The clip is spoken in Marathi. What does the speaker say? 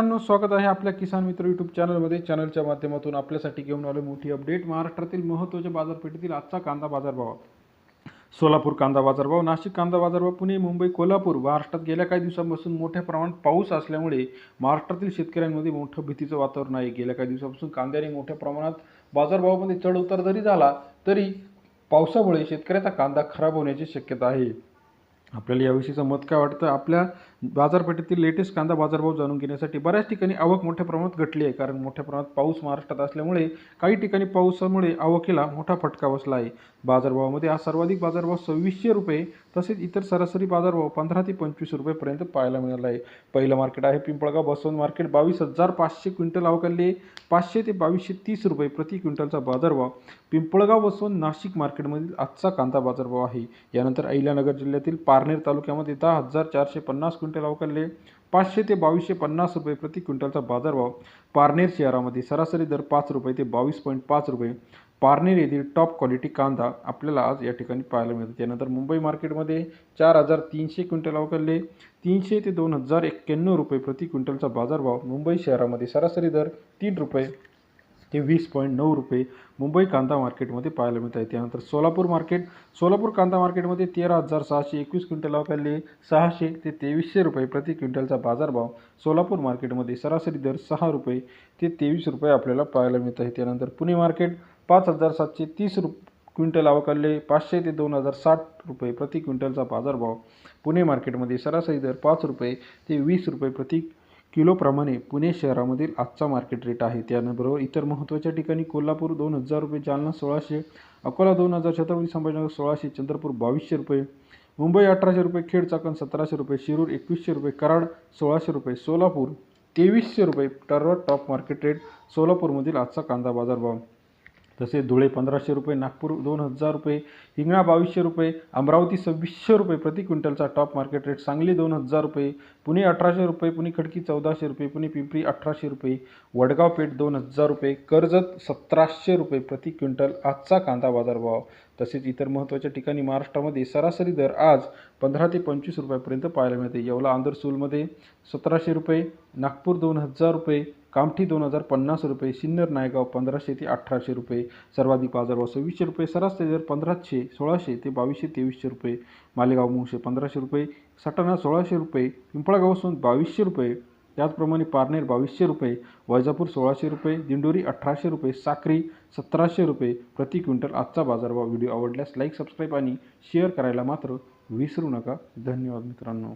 मित्रांनो स्वागत आहे आपल्या किसान मित्र यूट्यूब चॅनलमध्ये चॅनलच्या माध्यमातून आपल्यासाठी घेऊन आलो मोठी अपडेट महाराष्ट्रातील महत्त्वाच्या बाजारपेठेतील आजचा कांदा बाजारभाव. सोलापूर कांदा बाजारभाव नाशिक कांदा बाजारभाव पुणे मुंबई कोल्हापूर महाराष्ट्रात गेल्या काही दिवसांपासून मोठ्या प्रमाणात पाऊस असल्यामुळे महाराष्ट्रातील शेतकऱ्यांमध्ये मोठं भीतीचं वातावरण आहे. गेल्या काही दिवसापासून कांद्याने मोठ्या प्रमाणात बाजारभावामध्ये चढ उतार जरी झाला तरी पावसामुळे शेतकऱ्याचा कांदा खराब होण्याची शक्यता आहे. आपल्याला याविषयीचं मत काय वाटतं? आपल्या बाजारपेठेतील लेटेस्ट कांदा बाजारभाव जाणून घेण्यासाठी बऱ्याच ठिकाणी आवक मोठ्या प्रमाणात घटली आहे कारण मोठ्या प्रमाणात पाऊस महाराष्ट्रात असल्यामुळे काही ठिकाणी पावसामुळे आवकेला मोठा फटका बसला आहे. बाजारभावामध्ये आज सर्वाधिक बाजारभाव सव्वीसशे रुपये तसेच इतर सरासरी बाजारभाव पंधरा ते पंचवीस रुपयेपर्यंत पाहायला मिळाला आहे. पहिलं मार्केट आहे पिंपळगाव बसवंत मार्केट बावीस हजार पाचशे क्विंटल अवकालले पाचशे ते बावीसशे तीस रुपये प्रति क्विंटलचा बाजारभाव. पिंपळगाव बसवंत नाशिक मार्केटमधील आजचा कांदा बाजारभाव आहे. यानंतर अहिल्यानगर जिल्ह्यातील पारनेर तालुक्यामध्ये दहा हजार चारशे पन्नास क्विंटल अवकालले पाचशे ते बावीसशे पन्नास रुपये प्रति क्विंटलचा बाजारभाव. पारनेर शहरामध्ये सरासरी दर पाच रुपये ते बावीस पॉईंट पाच रुपये. पारनेर येथील टॉप क्वालिटी कांदा आपल्याला आज या ठिकाणी पाहायला मिळतो. त्यानंतर मुंबई मार्केटमध्ये चार हजार तीनशे क्विंटल अवकालले तीनशे ते दोन हजार एक्क्याण्णव रुपये प्रति क्विंटलचा बाजारभाव मुंबई शहरामध्ये सरासरी दर तीन रुपये ते वीस पॉईंट नऊ रुपये मुंबई कांदा मार्केटमध्ये पाहायला मिळत आहे. त्यानंतर सोलापूर मार्केट सोलापूर कांदा मार्केटमध्ये तेरा हजार सहाशे एकवीस क्विंटल अवकालले सहाशे ते तेवीसशे रुपये प्रति क्विंटलचा बाजारभाव सोलापूर मार्केटमध्ये सरासरी दर सहा रुपये ते तेवीस रुपये आपल्याला पाहायला मिळत आहे. त्यानंतर पुणे मार्केट पाच हजार सातशे तीस रुप क्विंटल आवकाले पाचशे ते दोन हजार साठ रुपये प्रति क्विंटलचा बाजारभाव पुणे मार्केटमध्ये सरासरी दर पाच रुपये ते वीस रुपये प्रति किलोप्रमाणे पुणे शहरामधील आजचा मार्केट रेट आहे. त्याबरोबर इतर महत्त्वाच्या ठिकाणी कोल्हापूर दोन हजार रुपये जालना सोळाशे अकोला दोन हजार छत्रपती संभाजीनगर सोळाशे चंद्रपूर बावीसशे रुपये मुंबई अठराशे रुपये खेड चाकण सतराशे रुपये शिरूर एकवीसशे रुपये कराड सोळाशे रुपये सोलापूर तेवीसशे रुपये. टर्वर टॉप मार्केट रेट सोलापूरमधील आजचा कांदा बाजारभाव. तसेच धुळे पंधराशे रुपये नागपूर दोन हजार रुपये हिंगणा बावीसशे रुपये अमरावती सव्वीसशे रुपये प्रति क्विंटलचा टॉप मार्केट रेट सांगली दोन हजार रुपये पुणे अठराशे रुपये पुणे खडकी चौदाशे रुपये पुणे पिंपरी अठराशे रुपये वडगाव पेठ दोन हजार रुपये कर्जत सतराशे रुपये प्रति क्विंटल आजचा कांदा बाजारभाव. तसेच इतर महत्त्वाच्या ठिकाणी महाराष्ट्रामध्ये सरासरी दर आज पंधरा ते पंचवीस रुपयापर्यंत पाहायला मिळते. येवला आंध्रसूलमध्ये सतराशे रुपये नागपूर दोन हजार रुपये कामठी दोन हजार पन्नास रुपये सिन्नर नायगाव पंधराशे ते अठराशे रुपये सर्वाधिक बाजारभाव सव्वीसशे रुपये सरासरी दर पंधराशे सोळाशे ते बावीसशे तेवीसशे रुपये मालेगाव मुळशे पंधराशे रुपये सटाणा सोळाशे रुपये पिंपळगावसून बावीसशे रुपये त्याचप्रमाणे पारनेर बावीसशे रुपये वैजापूर सोळाशे रुपये दिंडोरी अठराशे रुपये साक्री सतराशे रुपये प्रति क्विंटल आजचा बाजारभाव व्हिडिओ आवडल्यास लाईक सबस्क्राईब आणि शेअर करायला मात्र विसरू नका. धन्यवाद मित्रांनो.